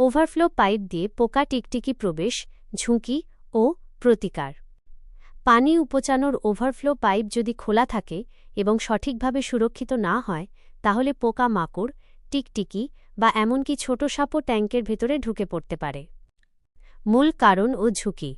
Overflow pipe দিয়ে পোকা টিকটিকি প্রবেশ, ঝুঁকি ও প্রতিকার। পানি উপচানোর ওভারফ্লো পাইপ যদি খোলা থাকে এবং সঠিকভাবে সুরক্ষিত না হয়, তাহলে পোকা মাকড়, টিকটিকি বা এমনকি ছোট সাপও ট্যাঙ্কের ভেতরে ঢুকে পড়তে পারে। মূল কারণ ও ঝুঁকি।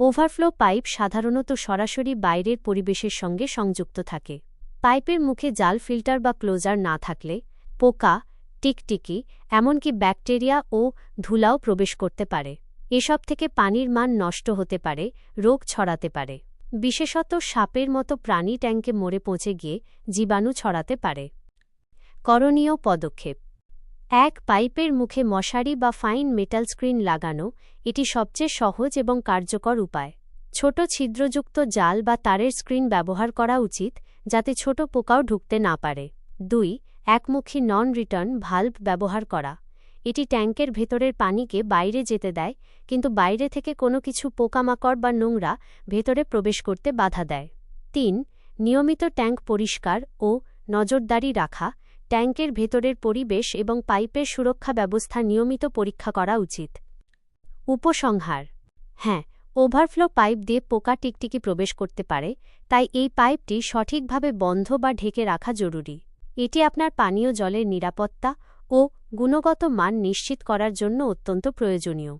ওভারফ্লো পাইপ সাধারণত সরাসরি বাইরের পরিবেশের সঙ্গে সংযুক্ত থাকে। পাইপের মুখে জাল ফিল্টার বা ক্লোজার না থাকলে পোকা টিকটিকি, এমনকি ব্যাকটেরিয়া ও ধুলাও প্রবেশ করতে পারে। এসব থেকে পানির মান নষ্ট হতে পারে, রোগ ছড়াতে পারে। বিশেষত সাপের মতো প্রাণী ট্যাঙ্কে মরে পৌঁছে গিয়ে জীবাণু ছড়াতে পারে। করণীয় পদক্ষেপ। এক, পাইপের মুখে মশারি বা ফাইন মেটাল স্ক্রিন লাগানো, এটি সবচেয়ে সহজ এবং কার্যকর উপায়। ছোট ছিদ্রযুক্ত জাল বা তারের স্ক্রিন ব্যবহার করা উচিত, যাতে ছোট পোকাও ঢুকতে না পারে। দুই একমুখী নন রিটার্ন ভাল্ব ব্যবহার করা। এটি ট্যাঙ্কের ভেতরের পানিকে বাইরে যেতে দেয়, কিন্তু বাইরে থেকে কোনো কিছু পোকামাকড় বা নোংরা ভেতরে প্রবেশ করতে বাধা দেয়। তিন, নিয়মিত ট্যাঙ্ক পরিষ্কার ও নজরদারি রাখা। ট্যাঙ্কের ভেতরের পরিবেশ এবং পাইপের সুরক্ষা ব্যবস্থা নিয়মিত পরীক্ষা করা উচিত। উপসংহার। হ্যাঁ ওভারফ্লো পাইপ দিয়ে পোকা টিকটিকি প্রবেশ করতে পারে, তাই এই পাইপটি সঠিকভাবে বন্ধ বা ঢেকে রাখা জরুরি। এটি আপনার পানীয় জলের নিরাপত্তা ও গুণগত মান নিশ্চিত করার জন্য অত্যন্ত প্রয়োজনীয়।